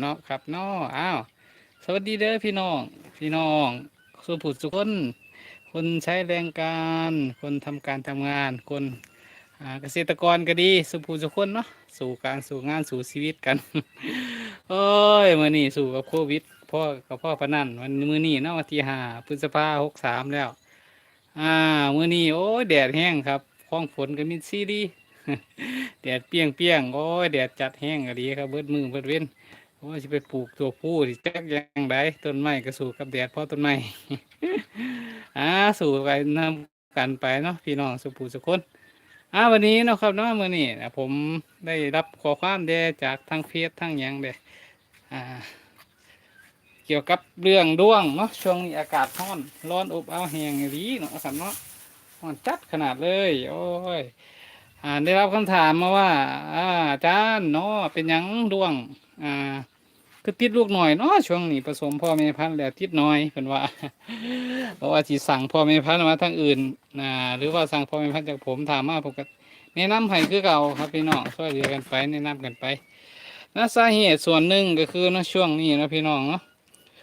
เนาะครับเนาะอ้าวสวัสดีเด้อพี่น้อง พี่น้องสุผุสุคนคนใช้แรงการคนทำการทำงานคนเกษตรกรก็ดีสุภูสุคนเนาะสู่การสู่งานสู่ชีวิตกันโอ้ยมื่อนี้สู่กับโควิดพ่อกับพ่อพนันวันมื่อนี้เนาะวันที่ห้าพฤษภาหกสามแล้ว อ่ามื่อนี้โอ้ยแดดแห้งครับห้องฝนก็มีซีดีแดดเปียงเปียงโอ้ยแดดจัดแห้งก็ดีครับเบิดมือเบิดเว้น โอ้ยจะไปปลูกตัวผู้ที่จักยังไดต้นไม้ก็สู่กับแดดเพราะต้นไม้อ่าสู่ไปนำกันไปเนาะพี่น้องสุภูสุคนอ่าวันนี้เนาะครับเนาะมื่อนี้ผมได้รับข้อความเดจากทางเฟซทางยังเดอ่าเกี่ยวกับเรื่องดวงเนาะช่วงนี้อากาศร้อนร้อนอบอ้าวแห้งอีหลีเนาะครับเนาะร้อนจัดขนาดเลย โอ้ยอ่าได้รับคำถามมาว่าอาจารย์เนาะเป็นยังดวงอ่า คือติดลูกหน่อยเนาะช่วงนี้ผสมพ่อแม่พันธุ์แล้วติดน้อยเป็นว่า เพราะว่าที่สั่งพ่อแม่พันธุ์มาทางอื่นนะหรือว่าสั่งพ่อแม่พันธุ์จากผมถามมาผมก็แนะนำให้คือเก่าครับพี่น้องช่วยเหลือกันไปแนะนำกันไปนะสาเหตุส่วนหนึ่งก็คือเนาะช่วงนี้นะพี่น้องเนาะ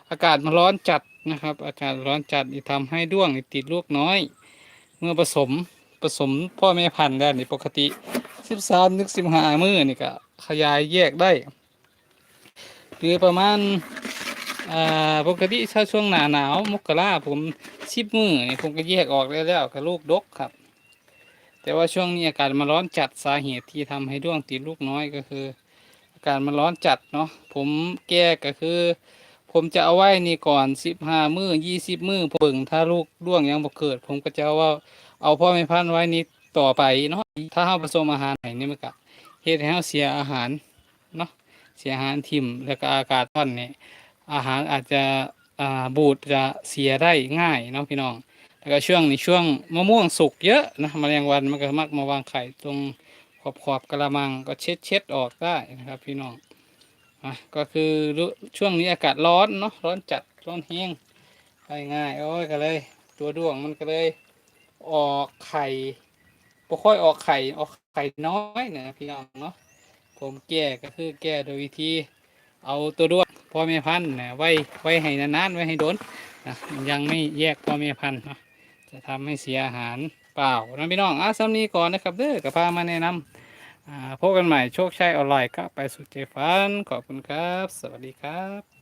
อากาศมันร้อนจัดนะครับ อากาศร้อนจัดนี่ทำให้ด้วงนี่ติดลูกน้อย เมื่อผสมผสมพ่อแม่พันธุ์ได้นี่ปกติสิบสามนึกสิบห้ามือนี่ก็ขยายแยกได้ หรือประมาณอ่าปกติถ้าช่วงหนาหนาวมกราผมสิบมือนี่ผมก็แยกออกได้แล้วกับลูกดกครับ แต่ว่าช่วงนี้อากาศมันร้อนจัดสาเหตุที่ทำให้ด้วงติดลูกน้อยก็คือ อากาศมันร้อนจัดเนาะผมแก้ก็คือ ผมจะเอาไว้นี่ก่อนสิบห้ามือยี่สิบมือเบิ่งถ้าลูกร่วงยังบ่เกิด ผมก็จะเอาว่าเอาพ่อแม่พันธุ์ไว้นี่ต่อไปเนาะถ้าเฮาผสมอาหารให้นี่มันก็เฮ็ดให้เฮาเสียอาหารเนาะ เสียอาหารทิ่มแล้วก็อากาศร้อนนี่อาหารอาจจะอ่าบูดจะเสียได้ง่ายเนาะพี่น้อง แล้วก็ช่วงนี้ช่วงมะม่วงสุกเยอะนะมแมลงวันมันก็มักมาวางไข่ตรงขอบขอบกระมังก็เช็ดเช็ดออกได้นะครับพี่น้องอะก็คือช่วงนี้อากาศร้อนเนาะร้อนจัดร้อนแห้งไปง่ายโอ้ยก็เลย ตัวด้วงมันก็เลย ออกไข่บ่ค่อยออกไข่ออกไข่น้อยเนี่ยพี่น้องเนาะ ผมแก้ก็คือแก้โดยวิธี เอาตัวด้วงพ่อแม่พันธุ์นะไว้ไว้ให้นานๆไว้ให้โดนนะยังไม่แยกพ่อแม่พันธุ์นะจะทำให้เสียอาหารเปล่านะพี่น้องอะสำนีก่อนนะครับเด้อกับพามาแนะนำอ่าพบกันใหม่โชคชัยออนไลน์ก็ไปสุดใจฟันขอบคุณครับ สวัสดีครับ